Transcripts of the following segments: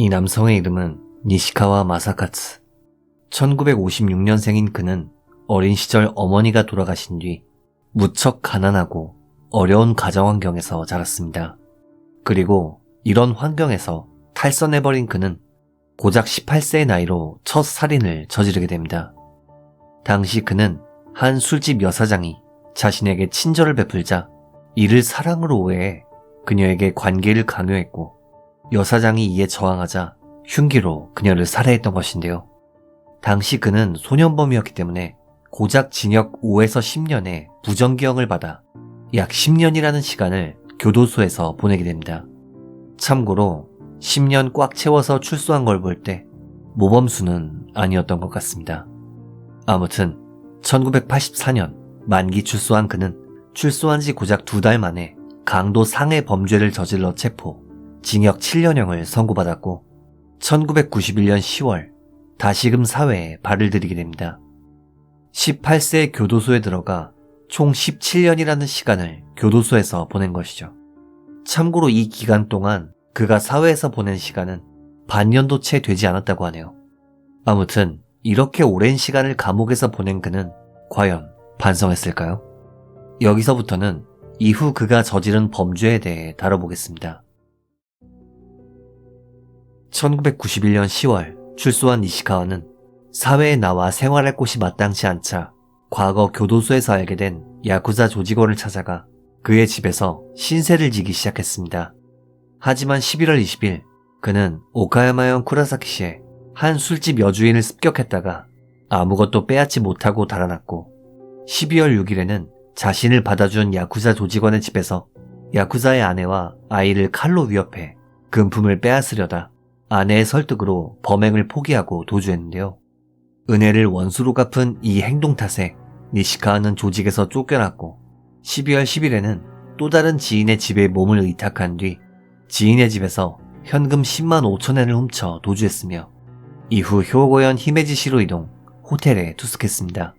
이 남성의 이름은 니시카와 마사카츠. 1956년생인 그는 어린 시절 어머니가 돌아가신 뒤 무척 가난하고 어려운 가정 환경에서 자랐습니다. 그리고 이런 환경에서 탈선해버린 그는 고작 18세의 나이로 첫 살인을 저지르게 됩니다. 당시 그는 한 술집 여사장이 자신에게 친절을 베풀자 이를 사랑으로 오해해 그녀에게 관계를 강요했고 여사장이 이에 저항하자 흉기로 그녀를 살해했던 것인데요. 당시 그는 소년범이었기 때문에 고작 징역 5에서 10년의 부정기형을 받아 약 10년이라는 시간을 교도소에서 보내게 됩니다. 참고로 10년 꽉 채워서 출소한 걸 볼 때 모범수는 아니었던 것 같습니다. 아무튼 1984년 만기 출소한 그는 출소한 지 고작 두 달 만에 강도 상해 범죄를 저질러 체포, 징역 7년형을 선고받았고 1991년 10월 다시금 사회에 발을 들이게 됩니다. 18세 교도소에 들어가 총 17년이라는 시간을 교도소에서 보낸 것이죠. 참고로 이 기간 동안 그가 사회에서 보낸 시간은 반년도 채 되지 않았다고 하네요. 아무튼 이렇게 오랜 시간을 감옥에서 보낸 그는 과연 반성했을까요? 여기서부터는 이후 그가 저지른 범죄에 대해 다뤄보겠습니다. 1991년 10월 출소한 이시카와는 사회에 나와 생활할 곳이 마땅치 않자 과거 교도소에서 알게 된 야쿠자 조직원을 찾아가 그의 집에서 신세를 지기 시작했습니다. 하지만 11월 20일 그는 오카야마현 쿠라사키시에 한 술집 여주인을 습격했다가 아무것도 빼앗지 못하고 달아났고 12월 6일에는 자신을 받아준 야쿠자 조직원의 집에서 야쿠자의 아내와 아이를 칼로 위협해 금품을 빼앗으려다 아내의 설득으로 범행을 포기하고 도주했는데요. 은혜를 원수로 갚은 이 행동 탓에 니시카와는 조직에서 쫓겨났고 12월 10일에는 또 다른 지인의 집에 몸을 의탁한 뒤 지인의 집에서 현금 10만 5천엔을 훔쳐 도주했으며 이후 효고현 히메지시로 이동 호텔에 투숙했습니다.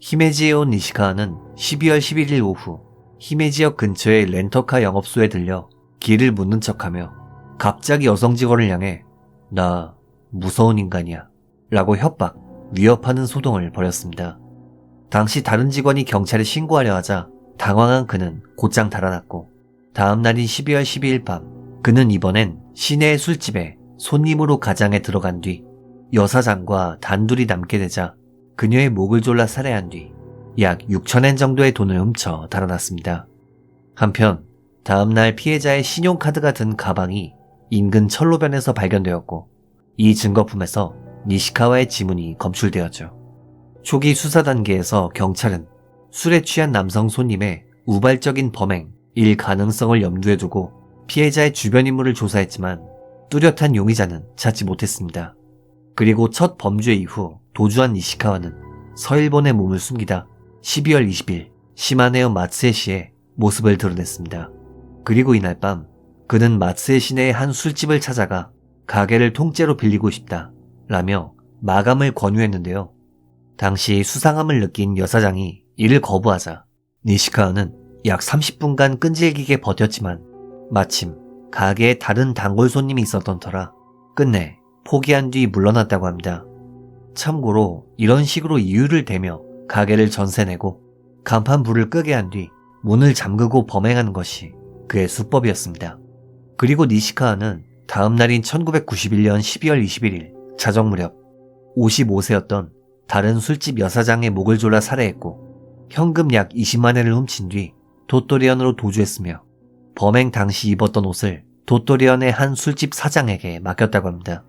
히메지에 온 니시카와는 12월 11일 오후 히메지역 근처의 렌터카 영업소에 들려 길을 묻는 척하며 갑자기 여성 직원을 향해 나 무서운 인간이야 라고 협박, 위협하는 소동을 벌였습니다. 당시 다른 직원이 경찰에 신고하려 하자 당황한 그는 곧장 달아났고 다음 날인 12월 12일 밤 그는 이번엔 시내의 술집에 손님으로 가장에 들어간 뒤 여사장과 단둘이 남게 되자 그녀의 목을 졸라 살해한 뒤 약 6천엔 정도의 돈을 훔쳐 달아났습니다. 한편 다음날 피해자의 신용카드가 든 가방이 인근 철로변에서 발견되었고 이 증거품에서 니시카와의 지문이 검출되었죠. 초기 수사 단계에서 경찰은 술에 취한 남성 손님의 우발적인 범행, 일 가능성을 염두에 두고 피해자의 주변 인물을 조사했지만 뚜렷한 용의자는 찾지 못했습니다. 그리고 첫 범죄 이후 도주한 니시카와는 서일본의 몸을 숨기다 12월 20일 시마네어 마츠에시에 모습을 드러냈습니다. 그리고 이날 밤 그는 마츠에 시내의 한 술집을 찾아가 가게를 통째로 빌리고 싶다 라며 마감을 권유했는데요. 당시 수상함을 느낀 여사장이 이를 거부하자 니시카와는 약 30분간 끈질기게 버텼지만 마침 가게에 다른 단골 손님이 있었던 터라 끝내 포기한 뒤 물러났다고 합니다. 참고로 이런 식으로 이유를 대며 가게를 전세내고 간판 불을 끄게 한 뒤 문을 잠그고 범행하는 것이 그의 수법이었습니다. 그리고 니시카와는 다음 날인 1991년 12월 21일 자정 무렵 55세였던 다른 술집 여사장의 목을 졸라 살해했고 현금 약 20만엔을 훔친 뒤 도토리언으로 도주했으며 범행 당시 입었던 옷을 도토리언의 한 술집 사장에게 맡겼다고 합니다.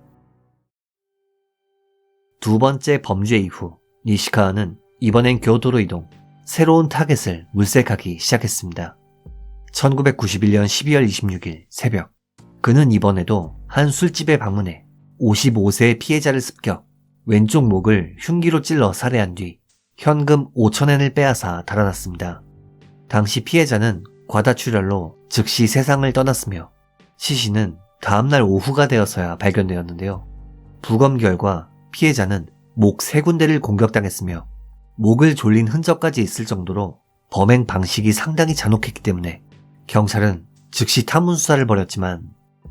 두 번째 범죄 이후 니시카와는 이번엔 교도로 이동, 새로운 타겟을 물색하기 시작했습니다. 1991년 12월 26일 새벽, 그는 이번에도 한 술집에 방문해 55세의 피해자를 습격, 왼쪽 목을 흉기로 찔러 살해한 뒤 현금 5천엔을 빼앗아 달아났습니다. 당시 피해자는 과다출혈로 즉시 세상을 떠났으며 시신은 다음날 오후가 되어서야 발견되었는데요. 부검 결과 피해자는 목 세 군데를 공격당했으며 목을 졸린 흔적까지 있을 정도로 범행 방식이 상당히 잔혹했기 때문에 경찰은 즉시 탐문 수사를 벌였지만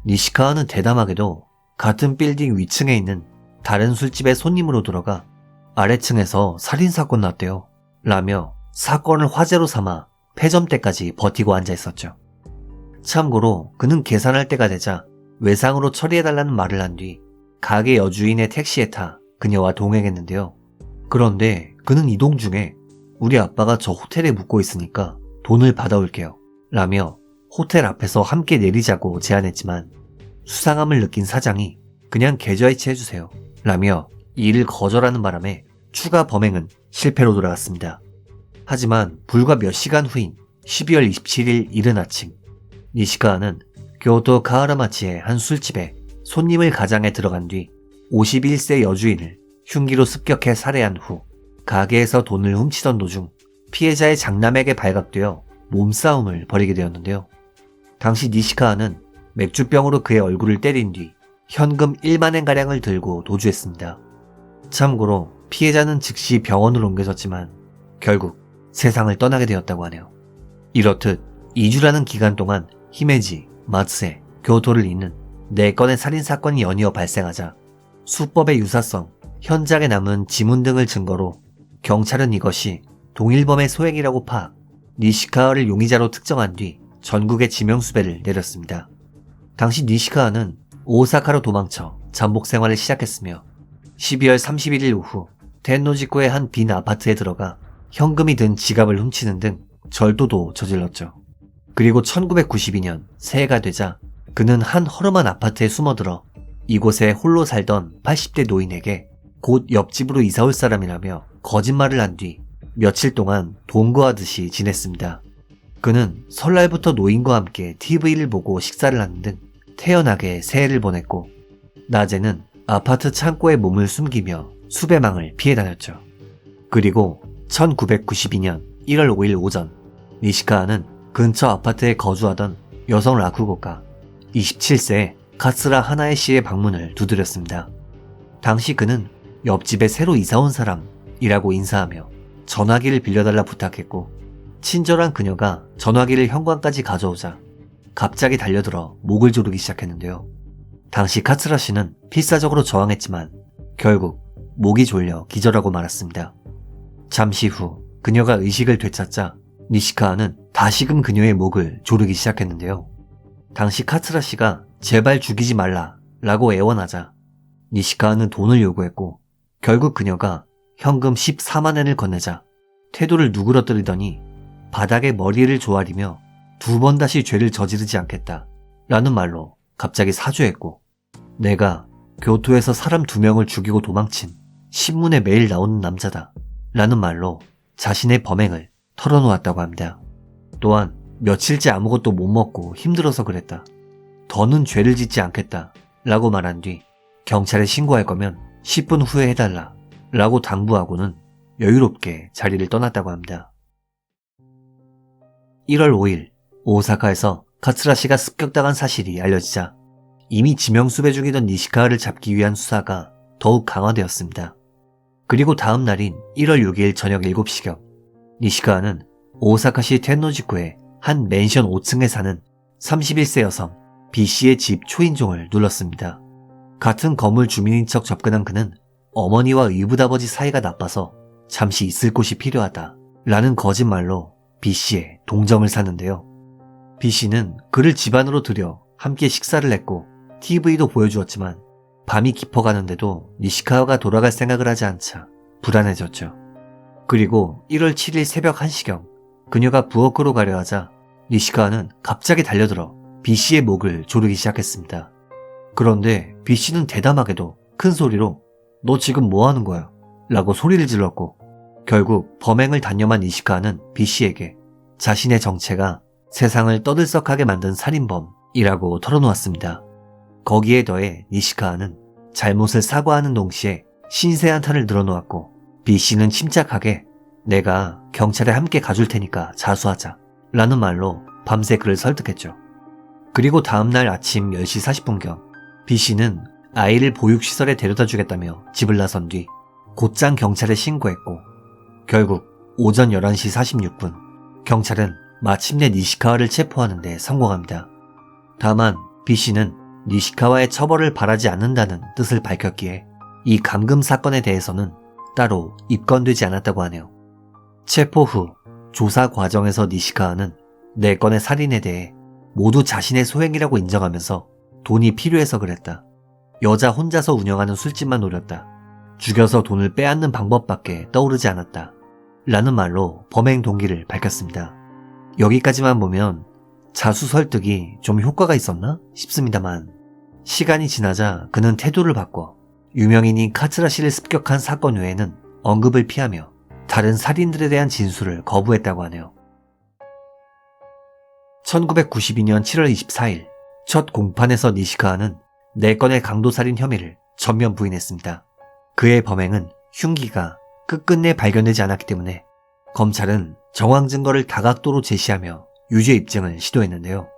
니시카와는 대담하게도 같은 빌딩 위층에 있는 다른 술집에 손님으로 들어가 아래층에서 살인사건 났대요. 라며 사건을 화제로 삼아 폐점 때까지 버티고 앉아 있었죠. 참고로 그는 계산할 때가 되자 외상으로 처리해달라는 말을 한 뒤 가게 여주인의 택시에 타 그녀와 동행했는데요. 그런데 그는 이동 중에 우리 아빠가 저 호텔에 묵고 있으니까 돈을 받아올게요. 라며 호텔 앞에서 함께 내리자고 제안했지만 수상함을 느낀 사장이 그냥 계좌이체 해주세요. 라며 이를 거절하는 바람에 추가 범행은 실패로 돌아갔습니다. 하지만 불과 몇 시간 후인 12월 27일 이른 아침 니시카와는 교토 카하라마치의 한 술집에 손님을 가장해 들어간 뒤 51세 여주인을 흉기로 습격해 살해한 후 가게에서 돈을 훔치던 도중 피해자의 장남에게 발각되어 몸싸움을 벌이게 되었는데요. 당시 니시카와는 맥주병으로 그의 얼굴을 때린 뒤 현금 1만엔가량을 들고 도주했습니다. 참고로 피해자는 즉시 병원으로 옮겨졌지만 결국 세상을 떠나게 되었다고 하네요. 이렇듯 2주라는 기간 동안 히메지, 마츠에, 교토를 잇는 4건의 살인사건이 연이어 발생하자 수법의 유사성, 현장에 남은 지문 등을 증거로 경찰은 이것이 동일범의 소행이라고 파악, 니시카와를 용의자로 특정한 뒤 전국에 지명수배를 내렸습니다. 당시 니시카와는 오사카로 도망쳐 잠복 생활을 시작했으며 12월 31일 오후 텐노지코의 한 빈 아파트에 들어가 현금이 든 지갑을 훔치는 등 절도도 저질렀죠. 그리고 1992년 새해가 되자 그는 한 허름한 아파트에 숨어들어 이곳에 홀로 살던 80대 노인에게 곧 옆집으로 이사 올 사람이라며 거짓말을 한 뒤 며칠 동안 동거하듯이 지냈습니다. 그는 설날부터 노인과 함께 TV를 보고 식사를 하는 등 태연하게 새해를 보냈고 낮에는 아파트 창고에 몸을 숨기며 수배망을 피해 다녔죠. 그리고 1992년 1월 5일 오전 니시카와는 근처 아파트에 거주하던 여성 라쿠고가 27세 카츠라 하나에 씨의 방문을 두드렸습니다. 당시 그는 옆집에 새로 이사 온 사람이라고 인사하며 전화기를 빌려달라 부탁했고 친절한 그녀가 전화기를 현관까지 가져오자 갑자기 달려들어 목을 조르기 시작했는데요. 당시 카츠라 씨는 필사적으로 저항했지만 결국 목이 졸려 기절하고 말았습니다. 잠시 후 그녀가 의식을 되찾자 니시카와는 다시금 그녀의 목을 조르기 시작했는데요. 당시 카츠라 씨가 제발 죽이지 말라 라고 애원하자 니시카와는 돈을 요구했고 결국 그녀가 현금 14만엔을 건네자 태도를 누그러뜨리더니 바닥에 머리를 조아리며 두 번 다시 죄를 저지르지 않겠다 라는 말로 갑자기 사죄했고 내가 교토에서 사람 두 명을 죽이고 도망친 신문에 매일 나오는 남자다 라는 말로 자신의 범행을 털어놓았다고 합니다. 또한 며칠째 아무것도 못 먹고 힘들어서 그랬다. 더는 죄를 짓지 않겠다 라고 말한 뒤 경찰에 신고할 거면 10분 후에 해달라 라고 당부하고는 여유롭게 자리를 떠났다고 합니다. 1월 5일 오사카에서 카츠라 씨가 습격당한 사실이 알려지자 이미 지명수배 중이던 니시카와를 잡기 위한 수사가 더욱 강화되었습니다. 그리고 다음 날인 1월 6일 저녁 7시경 니시카와는 오사카시 텐노지구의 한 맨션 5층에 사는 31세 여성 B씨의 집 초인종을 눌렀습니다. 같은 건물 주민인 척 접근한 그는 어머니와 의붓아버지 사이가 나빠서 잠시 있을 곳이 필요하다 라는 거짓말로 B씨의 동정을 샀는데요. B씨는 그를 집안으로 들여 함께 식사를 했고 TV도 보여주었지만 밤이 깊어가는데도 니시카와가 돌아갈 생각을 하지 않자 불안해졌죠. 그리고 1월 7일 새벽 1시경 그녀가 부엌으로 가려 하자 니시카와는 갑자기 달려들어 B씨의 목을 조르기 시작했습니다. 그런데 B씨는 대담하게도 큰 소리로 너 지금 뭐 하는 거야? 라고 소리를 질렀고 결국 범행을 단념한 니시카와는 B씨에게 자신의 정체가 세상을 떠들썩하게 만든 살인범이라고 털어놓았습니다. 거기에 더해 니시카와는 잘못을 사과하는 동시에 신세 한탄을 늘어놓았고 B씨는 침착하게 내가 경찰에 함께 가줄 테니까 자수하자 라는 말로 밤새 그를 설득했죠. 그리고 다음날 아침 10시 40분경 B씨는 아이를 보육시설에 데려다 주겠다며 집을 나선 뒤 곧장 경찰에 신고했고 결국 오전 11시 46분 경찰은 마침내 니시카와를 체포하는 데 성공합니다. 다만 B씨는 니시카와의 처벌을 바라지 않는다는 뜻을 밝혔기에 이 감금 사건에 대해서는 따로 입건되지 않았다고 하네요. 체포 후 조사 과정에서 니시카와는 4건의 살인에 대해 모두 자신의 소행이라고 인정하면서 돈이 필요해서 그랬다. 여자 혼자서 운영하는 술집만 노렸다. 죽여서 돈을 빼앗는 방법밖에 떠오르지 않았다. 라는 말로 범행 동기를 밝혔습니다. 여기까지만 보면 자수 설득이 좀 효과가 있었나 싶습니다만 시간이 지나자 그는 태도를 바꿔 유명인인 카츠라 씨를 습격한 사건 외에는 언급을 피하며 다른 살인들에 대한 진술을 거부했다고 하네요. 1992년 7월 24일 첫 공판에서 니시카와는 4건의 강도살인 혐의를 전면 부인했습니다. 그의 범행은 흉기가 끝끝내 발견되지 않았기 때문에 검찰은 정황 증거를 다각도로 제시하며 유죄 입증을 시도했는데요.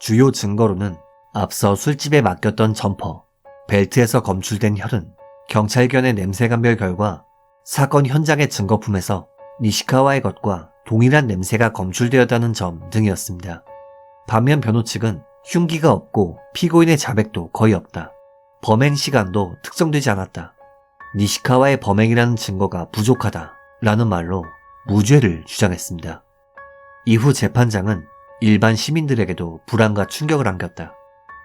주요 증거로는 앞서 술집에 맡겼던 점퍼, 벨트에서 검출된 혈흔, 경찰견의 냄새 감별 결과 사건 현장의 증거품에서 니시카와의 것과 동일한 냄새가 검출되었다는 점 등이었습니다. 반면 변호 측은 흉기가 없고 피고인의 자백도 거의 없다. 범행 시간도 특정되지 않았다. 니시카와의 범행이라는 증거가 부족하다. 라는 말로 무죄를 주장했습니다. 이후 재판장은 일반 시민들에게도 불안과 충격을 안겼다.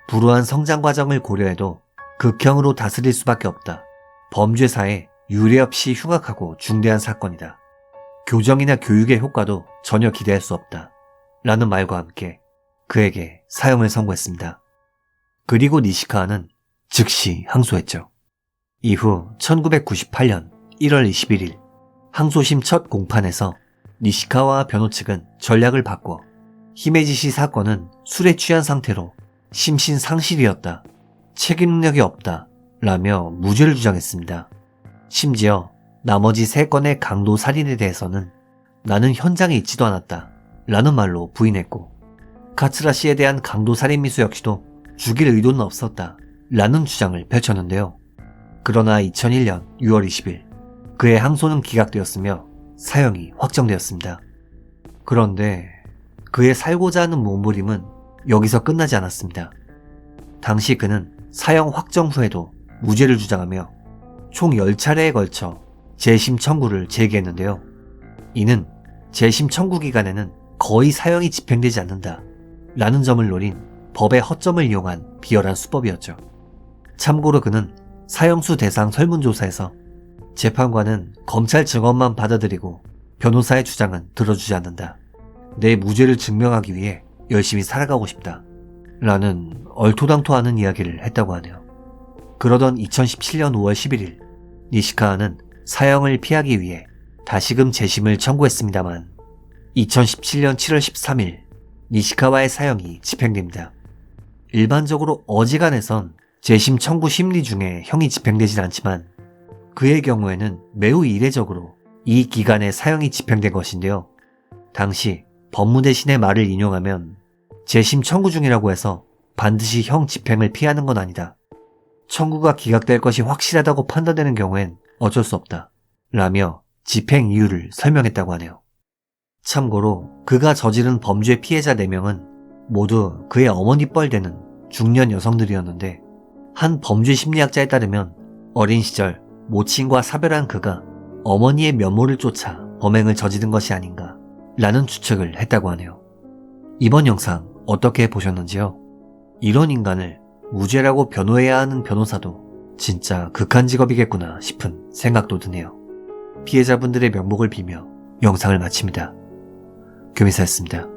불우한 성장 과정을 고려해도 극형으로 다스릴 수밖에 없다. 범죄사에 유례 없이 흉악하고 중대한 사건이다. 교정이나 교육의 효과도 전혀 기대할 수 없다. 라는 말과 함께 그에게 사형을 선고했습니다. 그리고 니시카와는 즉시 항소했죠. 이후 1998년 1월 21일 항소심 첫 공판에서 니시카와 변호 측은 전략을 바꿔 히메지시 사건은 술에 취한 상태로 심신상실이었다. 책임 능력이 없다. 라며 무죄를 주장했습니다. 심지어 나머지 세 건의 강도 살인에 대해서는 나는 현장에 있지도 않았다. 라는 말로 부인했고 카츠라 씨에 대한 강도 살인 미수 역시도 죽일 의도는 없었다. 라는 주장을 펼쳤는데요. 그러나 2001년 6월 20일 그의 항소는 기각되었으며 사형이 확정되었습니다. 그런데 그의 살고자 하는 몸부림은 여기서 끝나지 않았습니다. 당시 그는 사형 확정 후에도 무죄를 주장하며 총 10차례에 걸쳐 재심 청구를 제기했는데요. 이는 재심 청구 기간에는 거의 사형이 집행되지 않는다. 라는 점을 노린 법의 허점을 이용한 비열한 수법이었죠. 참고로 그는 사형수 대상 설문조사에서 재판관은 검찰 증언만 받아들이고 변호사의 주장은 들어주지 않는다. 내 무죄를 증명하기 위해 열심히 살아가고 싶다. 라는 얼토당토하는 이야기를 했다고 하네요. 그러던 2017년 5월 11일 니시카와는 사형을 피하기 위해 다시금 재심을 청구했습니다만 2017년 7월 13일 니시카와의 사형이 집행됩니다. 일반적으로 어지간해선 재심 청구 심리 중에 형이 집행되진 않지만 그의 경우에는 매우 이례적으로 이 기간에 사형이 집행된 것인데요. 당시 법무대신의 말을 인용하면 재심 청구 중이라고 해서 반드시 형 집행을 피하는 건 아니다. 청구가 기각될 것이 확실하다고 판단되는 경우엔 어쩔 수 없다. 라며 집행 이유를 설명했다고 하네요. 참고로 그가 저지른 범죄 피해자 4명은 모두 그의 어머니 뻘되는 중년 여성들이었는데 한 범죄 심리학자에 따르면 어린 시절 모친과 사별한 그가 어머니의 면모를 쫓아 범행을 저지른 것이 아닌가 라는 추측을 했다고 하네요. 이번 영상 어떻게 보셨는지요? 이런 인간을 무죄라고 변호해야 하는 변호사도 진짜 극한 직업이겠구나 싶은 생각도 드네요. 피해자분들의 명복을 비며 영상을 마칩니다. 교미사였습니다.